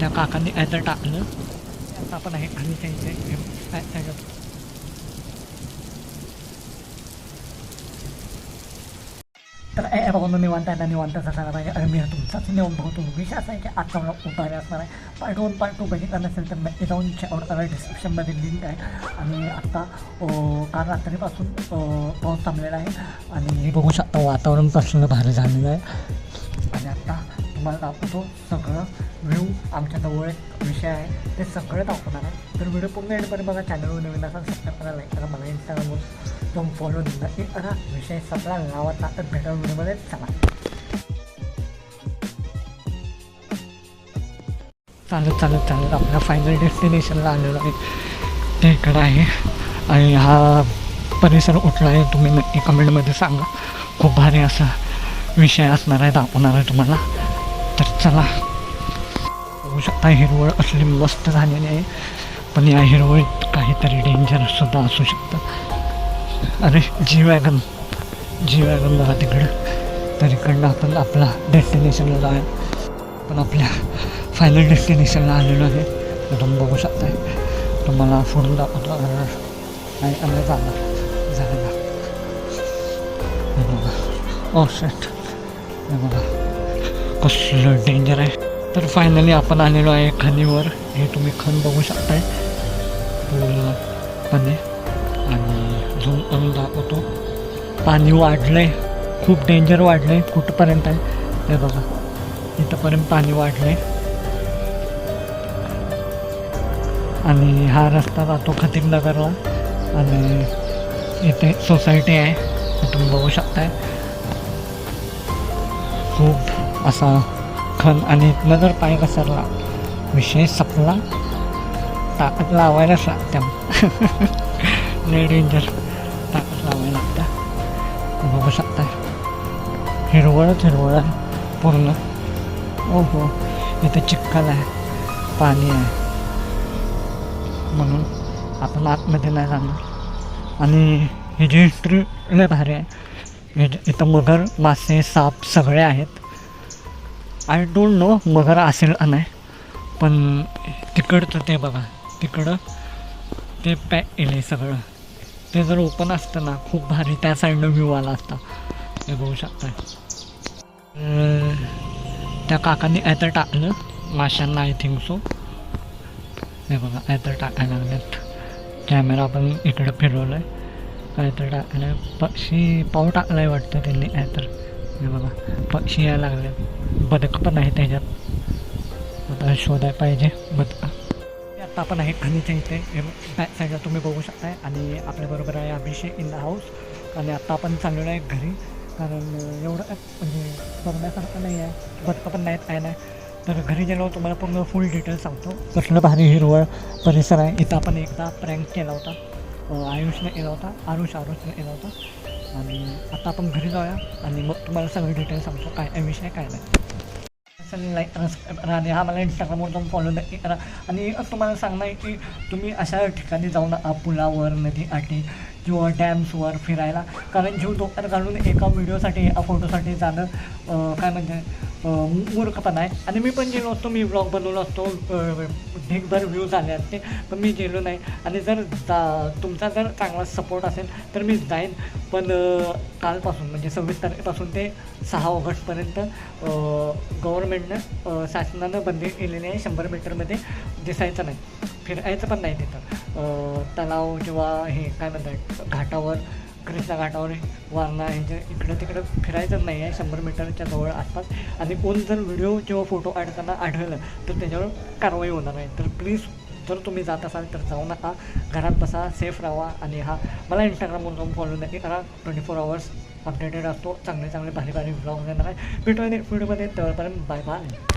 त्या काकांनी ॲदर टाकलं आता आपण आहे आणि त्यांचे तर ए बघून निवांत आहे ना निवांत असायला पाहिजे आणि मी तुमचाच नियम बघतो. विषय असा आहे की आजचा मला उपाय असणार आहे. पार्ट वन पार्ट टू बघितला नसेल तर मी जाऊन चेकआउट डिस्क्रिप्शनमध्ये लिंक आहे. आणि आत्ता काल रात्रीपासून पाऊस थांबलेला आहे. आणि हे बघू शकता वातावरण कसलं भारी झालेलं आहे. आणि आत्ता तुम्हाला दाखवतो सगळं. व्ह्यू आमच्या जवळ एक विषय आहे. ते सगळं दाखवणार आहे. तर व्हिडिओ पूर्ण एंडपर्यंत बघा. चॅनलवर नवीन असा सबस्क्राईब करा लाईक करा. मला इंस्टाग्रामवर तुम्ही फॉलो की करा विषय सगळा लावाचा तर भेटा व्हिडिओमध्ये चला. चालत चालत चालत आपल्या फायनल डेस्टिनेशनला आलेलो आहे. ते इकडं आहे. आणि हा परिसर उठला आहे तुम्ही नक्की कमेंटमध्ये सांगा. खूप भारी असा विषय असणार आहे दाखवणार आहे तुम्हाला. तर चला. बघू शकता. हिरवळ असली मस्त झालेली आहे. पण या हिरवळीत काहीतरी डेंजर सुद्धा असू शकतं. अरे जी वॅगन जी वॅगन बघा तिकडं. तर इकडनं आपण आपला डेस्टिनेशनला जाऊया. पण आपल्या फायनल डेस्टिनेशनला आलेलो आहे. तुम्ही बघू शकताय. तुम्हाला फोडून दाखवतो. आणि नाही आम्ही जाणार. जायला बघा. Oh, ओ सेट बघा. कसलं डेंजर आहे. तर फायनली आपण आलेलो आहे खणीवर. हे तुम्ही खण बघू शकताय. पूर्णपणे आणि झूम करून दाखवतो पाणी वाढलं आहे खूप डेंजर वाढलं आहे कुठंपर्यंत आहे? हे बघा. इथंपर्यंत पाणी वाढलं आहे आणि हा रस्ता जातो खतीमनगरला आणि इथे सोसायटी आहे. तुम्ही बघू शकताय. खूप असा खण आणि इथनं जर पाय घसरला. विषय संपला. ताकद लावायलाच लागत्या लय डेंजर ताकद लावायला लागत्या बघू शकता हिरवळच हिरवळ आहे पूर्ण. ओ हो इथे चिखल आहे. पाणी आहे. म्हणून आपण आतमध्ये नाही जाणार. आणि ही जी हिस्ट्री लय भारी आहे. हे इथं मगर मासे साप सगळे आहेत. आय डोंट नो बघायला असेल का नाही पण तिकडचं ते बघा तिकडं ते पॅक केले सगळं. ते जर ओपन असतं ना खूप भारी त्या साईडनं व्ह्यू आला असता. हे बघू शकता त्या काकांनी ॲतर टाकलं माशांना आय थिंक सो हे बघा ॲतर टाकायला लागलेत कॅमेरा पण इकडं फिरवलं आहे काय तर टाकलं पक्षी पाऊ टाकलं आहे वाटतं त्यांनी ॲतर हे बघा पक्षी यायला लागले. बदक पण आहे त्याच्यात. आता शोधाय पाहिजे बदक. आत्ता आपण आहे खनिच्या इथे. हे बॅक साईडला तुम्ही बघू शकताय. आणि आपल्याबरोबर आहे अभिषेक इन द हाऊस आणि आत्ता आपण चाललेलो आहे घरी. कारण एवढं म्हणजे बघण्यासारखं नाही आहे. बदकं पण नाहीत काय नाही. तर घरी गेल्यावर तुम्हाला पूर्ण फुल डिटेल्स सांगतो. कसलं भारी हिरवळ परिसर आहे. इथं आपण एकदा प्रँक केला होता. अं, आयुषने केला होता. आरुष आरुषने केला होता. आणि आता आपण घरी जाऊया आणि मग तुम्हाला सगळे डिटेल सांगतो काय आहे विषय काय नाही. लाईक करा आणि हा मला इंस्टाग्रामवर जाऊन फॉलो नक्की करा आणि तुम्हाला सांगणं आहे की तुम्ही अशा ठिकाणी जाऊन पुलावर नदी आठी किंवा डॅम्सवर फिरायला. कारण जीव डोक्यात घालून एका व्हिडिओसाठी एका फोटोसाठी जाणं काय म्हणजे मूर्खपणा आहे. आणि मी पण गेलो असतो मी ब्लॉग बनवलो असतो ढेकभर व्ह्यूज आले असते पण मी गेलो नाही. आणि जर जा तुमचा जर चांगला सपोर्ट असेल तर मी जाईन. पण कालपासून म्हणजे सव्वीस तारखेपासून ते सहा ऑगस्टपर्यंत गव्हर्नमेंटनं शासनानं बंदी केलेली आहे शंभर मीटरमध्ये. दिसायचं नाही. फिरायचं पण नाही तिथं. तलाव किंवा हे काय म्हणतात घाटावर कृष्णा घाटावर वारणा ह्याच्या इकडं तिकडं फिरायचं नाही आहे. शंभर मीटरच्या जवळ आसपास. आणि कोण जर व्हिडिओ किंवा फोटो काढताना आढळलं तर त्याच्यावर कारवाई होणार नाही तर प्लीज जर तुम्ही जात असाल तर जाऊ नका. घरात बसा सेफ राहा आणि हा मला इंस्टाग्रामवर जाऊन फॉलो नक्की करा. ट्वेंटी फोर आवर्स अपडेटेड असतो. चांगले चांगले भारी भारी ब्लॉग येणार आहे. भेटूया व्हिडिओमध्ये तेव्हापर्यंत बाय बाय